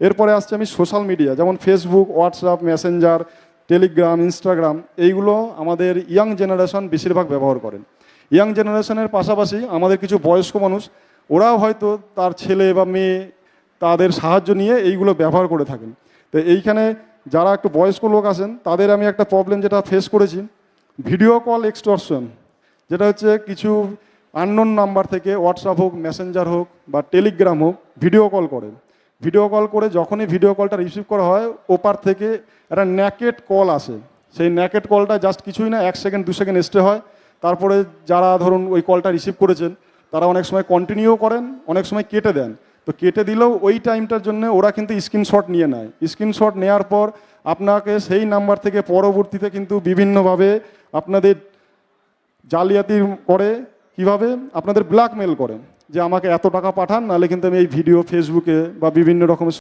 এরপরে আসছে আমি সোশ্যাল মিডিয়া যেমন Facebook WhatsApp Messenger Telegram Instagram এইগুলো আমাদের ইয়াং জেনারেশন বেশিরভাগ ব্যবহার করেন। ইয়াং জেনারেশনের পাশাপাশি আমাদের কিছু বয়স্ক মানুষ, ওরাও হয়তো তার ছেলে বা মেয়ে তাদের সাহায্য নিয়ে এইগুলো ব্যবহার করে থাকেন। তো এইখানে যারা একটু বয়স্ক লোক আছেন, তাদের আমি একটা প্রবলেম যেটা ফেস করেছি ভিডিও কল এক্সটর্শন যেটা হচ্ছে কিছু আননোন নাম্বার থেকে হোয়াটসঅ্যাপ হোক মেসেঞ্জার হোক বা টেলিগ্রাম হোক ভিডিও কল করে ভিডিও কল করে যখনই ভিডিও কলটা রিসিভ করা হয়, ওপার থেকে একটা ন্যাকেট কল আসে। সেই ন্যাকেট কলটা জাস্ট কিছুই না, এক সেকেন্ড দু সেকেন্ড স্টে হয়। তারপরে যারা ধরুন ওই কলটা রিসিভ করেছেন, তারা অনেক সময় কন্টিনিউ করেন, অনেক সময় কেটে দেন। তো কেটে দিলেও ওই টাইমটার জন্য ওরা কিন্তু স্ক্রিনশট নিয়ে নেয়। স্ক্রিনশট নেওয়ার পর আপনাকে সেই নাম্বার থেকে পরবর্তীতে কিন্তু বিভিন্নভাবে আপনাদের জালিয়াতি করে, কীভাবে? আপনাদের ব্ল্যাকমেল করে। যে আমাকে এত টাকা পাঠান নাহলে কিন্তু আমি এই ভিডিও ফেসবুকে বা বিভিন্ন রকমের